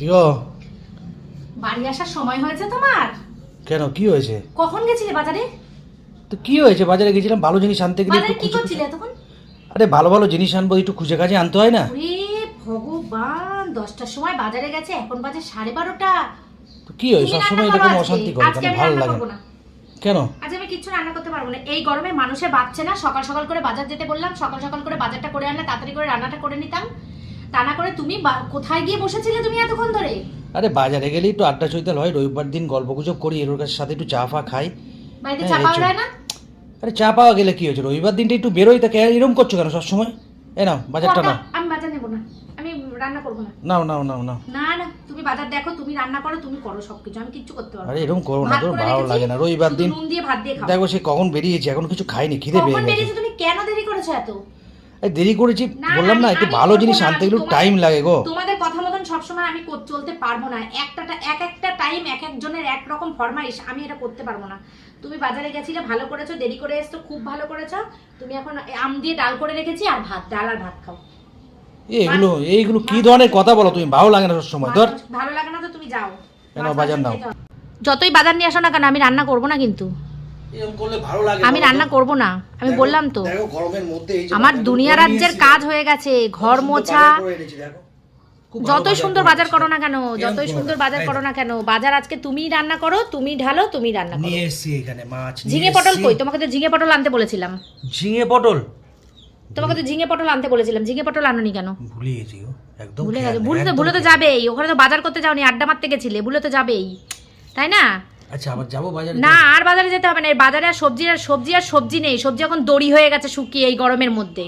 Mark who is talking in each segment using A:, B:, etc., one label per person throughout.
A: গো?
B: বাড়ি আসার সময় হয়েছে তোমার?
A: কেন কি হয়েছে?
B: কখন গেছিলে বাজারে?
A: তো কি হয়েছে? বাজারে গেছিলাম ভালো জিনিস আনতে গেলে
B: বাজারে কি করছিলে এতক্ষণ?
A: আরে ভালো ভালো জিনিস আনব একটু খুঁজে কাজে আনতে হয় না?
B: ওরে ভগবান দশটার সময় বাজারে গেছে এখন বাজে সাড়ে বারোটা।
A: তো কি হয় সবসময় এরকম অশান্তি করে কেন ভালো লাগে না। কেন?
B: আজ আমি কিচ্ছু রান্না করতে পারব না। এই গরমে মানুষে বাঁচছে না সকাল সকাল করে বাজার যেতে বললাম সকাল সকাল করে বাজারটা করে আনলে তাড়াতাড়ি করে রান্নাটা করে নিতাম। তা না করে তুমি কোথায় গিয়ে বসেছিলে তুমি এতক্ষণ ধরে?
A: আরে বাজারে গেলে একটু আড্ডা চৈতাল হয় রবিবার দিন গল্প গুজব করি এর কাছে সাথে একটু চা ফা খাই।
B: বাড়িতে
A: হ্যাঁ,
B: চাপা
A: এই
B: যায় না?
A: আরে চা পাওয়া গেলে কি হয়েছে? রবিবার দিনটা একটু বেরোই তা কে- এরকম করছ কেন সবসময়? এ নাও বাজারটা? নাও।
B: আমি বাজার নেব না আমি রান্না করব না।
A: নাও নাও নাও নাও।
B: না না তুমি বাজার দেখো তুমি রান্না করো তুমি করো সবকিছু আমি কিচ্ছু করতে পারব
A: আরে এরকম করো না তোর ভালো লাগে না। রবিবার দিন
B: নুন দিয়ে ভাত দিয়ে খাও।
A: দেখো সে কখন বেরিয়েছে এখন কিছু খাইনি খিদে পেয়ে গেছে।
B: তুমি কেন দেরি করেছ এত?
A: দেরি করেছি বললাম না একটু ভালো জিনিস আনতে
B: তোমাদের-
A: টাইম লাগে গো।
B: তোমাদের কথা মতন সবসময় আমি চলতে পারব না। একটা এক একটা টাইম এক একজনের এক রকম ফরমাইশ আমি এটা করতে পারব না। তুমি বাজারে গেছিলে ভালো করেছ দেরি করে এসছো খুব ভালো করেছ। তুমি এখন আম দিয়ে ডাল করে রেখেছি আর ভাত ডাল আর ভাত খাও।
A: এইগুলো এইগুলো কি ধরনের কথা বলো তুমি? ভালো লাগে না সময় ধর।
B: ভালো লাগে না তো তুমি যাও।
A: বাজার নাও?
B: যতই বাজার নিয়ে আসো না কেন আমি রান্না করব না কিন্তু।
A: এরকম করলে ভালো লাগে
B: আমি রান্না করব না। আমি বললাম তো।
A: দেখো গরমের মধ্যে এই
B: আমার দুনিয়া রাজ্যের কাজ হয়ে গেছে ঘর মোছা। যতই সুন্দর বাজার করো না কেন যতই সুন্দর বাজার করো না কেন বাজার আজকে তুমিই রান্না করো তুমি ঢালো তুমি রান্না করো।
A: নিয়ে এসছি এখানে মাছ
B: ঝিঙে পটল কই? তোমাকে তো ঝিঙে পটল আনতে বলেছিলাম।
A: ঝিঙে পটল?
B: তোমাকে তো ঝিঙে পটল আনতে বলেছিলাম। ঝিঙে পটল আনোনি কেন?
A: ভুলে গেছি একদম
B: ভুলে গেছে। ভুলে তো ভুলে তো যাবেই। ওখানে তো বাজার করতে যাওনি আড্ডা মারতে গেছিলে ভুলে তো যাবেই। তাই না।
A: আচ্ছা আবার যাব বাজারে?
B: না আর বাজারে যেতে হবে না। এই বাজারে আর সবজি আর সবজি আর সবজি নেই। সবজি এখন দড়ি হয়ে গেছে শুকিয়ে এই গরমের মধ্যে।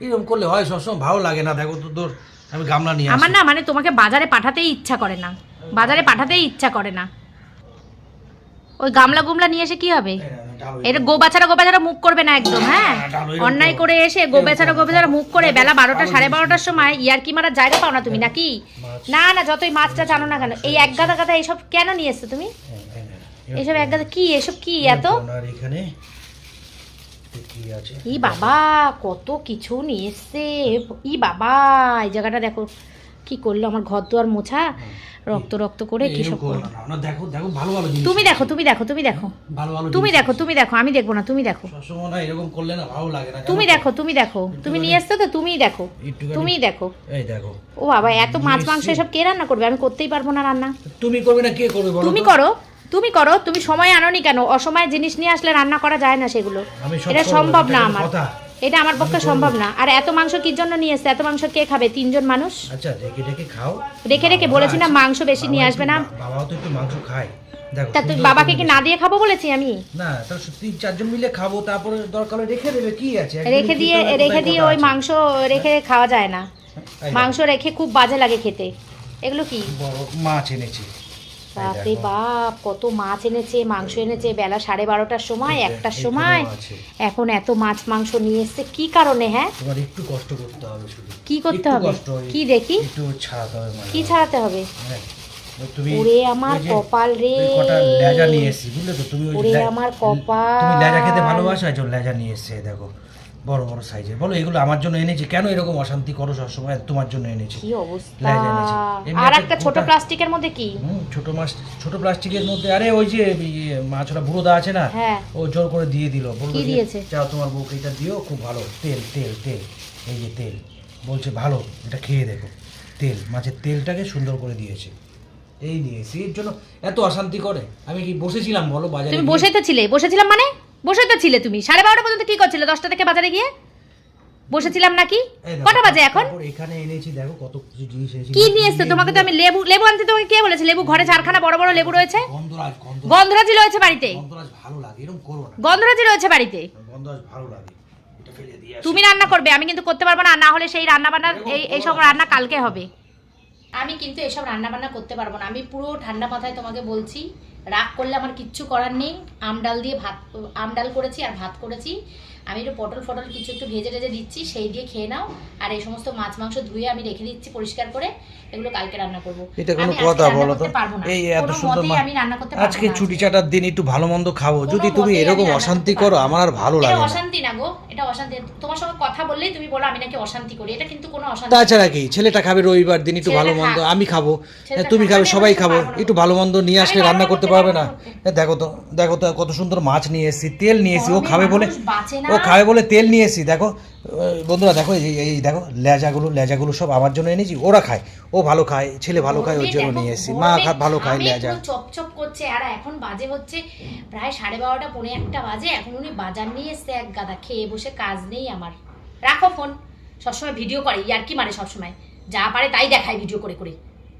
A: এরকম করলে হয় সবসময় ভালো লাগে না। দেখো তো তোর আমি গামলা নিয়ে
B: আমার না মানে তোমাকে বাজারে পাঠাতেই ইচ্ছা করে না। বাজারে পাঠাতেই ইচ্ছা করে না। ওই গামলা গুমলা নিয়ে এসে কি হবে? এটা গোবাছাড়া গোবাছাড়া মুখ করবে না একদম হ্যাঁ? অন্যায়
A: করে
B: এসে গোবেছাড়া গোবেছাড়া মুখ করে বেলা বারোটা সাড়ে বারোটার সময় ইয়ারকি মারার জায়গা পাও না তুমি নাকি? না না যতই মাছটা জানো না কেন এই এক গাদা গাদা এইসব কেন নিয়ে এসছো তুমি? এইসব এক গাদা কি? এসব কি এত?
A: এখানে
B: ই বাবা কত কিছু নিয়ে এসছে। ই বাবা এই জায়গাটা দেখো কি করল আমার ঘর দুয়ার মোছা। রক্ত রক্ত করে কি সব
A: দেখো দেখো ভালো ভালো
B: তুমি দেখো তুমি দেখো তুমি দেখো।
A: ভালো ভালো
B: তুমি দেখো তুমি দেখো আমি দেখব না তুমি দেখো।
A: সবসময় না এরকম করলে না ভালো লাগে না
B: তুমি দেখো তুমি দেখো। তুমি নিয়ে এসছো তো তুমিই দেখো। তুমিই দেখো।
A: এই দেখো।
B: ও বাবা এত মাছ মাংস এসব কে রান্না করবে? আমি করতেই পারব না রান্না।
A: তুমি করবে না কে করবে বলো
B: তুমি করো। তুমি করো তুমি সময় আনোনি কেন? অসময়ে জিনিস নিয়ে আসলে রান্না করা যায় না সেগুলো। এটা সম্ভব না আমার। এটা আমার পক্ষে সম্ভব না। আর এত মাংস কি জন্য নিয়ে এসছে? এত মাংস কে খাবে? তিনজন মানুষ?
A: আচ্ছা রেখে রেখে খাও।
B: রেখে রেখে বলেছি না মাংস বেশি নিয়ে আসবে না।
A: বাবাও তো একটু মাংস খায়। দেখো
B: তা তুই বাবাকে কি না দিয়ে খাব বলেছি আমি?
A: না তাহলে তিন চারজন মিলে খাব তারপরে দরকার হলে রেখে দেবে কি আছে?
B: রেখে দিয়ে রেখে দিয়ে ওই মাংস রেখে খাওয়া যায় না। মাংস রেখে খুব বাজে লাগে খেতে। এগুলো কি?
A: মাছ এনেছি।
B: বাপরে বাপ কত মাছ এনেছে মাংস এনেছে বেলা সাড়ে বারোটার সময় একটার সময়। এখন এত মাছ মাংস নিয়ে এসছে কি কারণে হ্যাঁ?
A: তোমার একটু কষ্ট করতে হবে শুধু।
B: কি করতে হবে? কি দেখি?
A: একটু ছাড়াতে হবে মানে।
B: কি ছাড়াতে হবে?
A: হ্যাঁ।
B: ওরে আমার কপাল রে।
A: লেজা নিয়ে এসেছি বুঝলে তো? তুমি
B: ওরে আমার কপাল।
A: তুমি লেজা খেতে ভালোবাসো লেজা নিয়ে এসেছে দেখো। বড় বড় সাইজের বলো এগুলো আমার জন্য এনেছি। কেন এরকম অশান্তি করো সবসময়? তোমার জন্য এনেছি।
B: কি অবস্থা? আর
A: একটা
B: ছোট প্লাস্টিকের মধ্যে কি?
A: ছোট মাছ ছোট প্লাস্টিকের মধ্যে। আরে ওই যে মাছ ওটা বুড়োদা আছে না
B: হ্যাঁ।
A: ও জোর করে দিয়ে দিল। বলল যাও তোমার বউকে এটা দিও খুব ভালো। তেল তেল তেল। এই যে তেল। বলছে ভালো এটা খেয়ে দেখো। তেল মাছের তেলটাকে সুন্দর করে দিয়েছে। এই নিয়েছি এর জন্য এত অশান্তি করে। আমি কি বসেছিলাম বলো বাজারে
B: তুমি? বসে ছিলে? বসেছিলাম মানে? বসে তো ছিলে তুমি। সাড়ে বারোটা পর্যন্ত কি করছিলে? দশটা থেকে বাজারে গিয়ে? বসেছিলাম নাকি? কটা বাজে এখন?
A: এখানে এনেছি দেখো কত কিছু জিনিস এনেছি।
B: কি নিয়ে এসছো? তোমাকে তো আমি লেবু লেবু আনতে তোমাকে কে বলেছে? লেবু ঘরে চারখানা বড় বড় লেবু রয়েছে?
A: গন্ধরাজ গন্ধ
B: গন্ধরাজি রয়েছে বাড়িতে।
A: গন্ধরাজ ভালো লাগে এরকম করো না।
B: গন্ধরাজি রয়েছে বাড়িতে।
A: গন্ধরাজ ভালো লাগে। এটা ফেলে দিয়ে আসি।
B: তুমি রান্না করবে আমি কিন্তু করতে পারব না না হলে সেই রান্না বান্না এই এইসব রান্না কালকে হবে। আমি কিন্তু এসব রান্না বান্না করতে পারব না। আমি পুরো ঠান্ডা মাথায় তোমাকে বলছি রাগ করলে আমার কিচ্ছু করার নেই আম ডাল দিয়ে ভাত আম ডাল করেছি আর ভাত করেছি। আমি একটু পটল ফটল কিছু একটু ভেজে টেজে দিচ্ছি সেই দিয়ে খেয়ে নাও। আর এই সমস্ত মাছ মাংস ধুয়ে আমি রেখে দিচ্ছি পরিষ্কার করে এগুলো কালকে রান্না করব।
A: এটা কোনো কথা বলো তো। এই এত সুন্দর
B: আমি রান্না করতে
A: আজকে ছুটি চাটার দিন একটু ভালো মন্দ খাব। যদি তুমি এরকম অশান্তি করো আমার আর ভালো লাগে
B: অশান্তি না গো। এটা অশান্তি। তোমার সঙ্গে কথা বললেই তুমি বলো আমি নাকি অশান্তি করি। এটা কিন্তু কোনো অশান্তি
A: তাছাড়া কি? ছেলেটা খাবে রবিবার দিন একটু ভালো মন্দ। আমি খাব। তুমি খাবে সবাই খাব। একটু ভালো মন্দ নিয়ে আসলে রান্না করতে পারবে না। দেখো তো দেখো তো কত সুন্দর মাছ নিয়ে এসেছি। তেল নিয়ে এসেছি। ও খাবে বলে। ও খাবে বলে তেল নিয়ে এসেছি। দেখো বন্ধুরা দেখো এই দেখো লেজাগুলো লেজাগুলো সব আমার জন্য এনেছি। ওরা খায় ও ভালো খায় ছেলে ভালো খায় ওর জন্য নিয়ে এসেছি। মা খা- ভালো খায় লেজা।
B: চপচপ করছে। আর এখন বাজে হচ্ছে প্রায় সাড়ে বারোটা পৌনে একটা বাজে। এখন উনি বাজার নিয়ে এসছে এক গাদা। খেয়ে বসে কাজ নেই আমার। রাখো ফোন। সবসময় ভিডিও করে ইয়ার কি মানে সবসময়। যা পারে তাই দেখায় ভিডিও করে করে।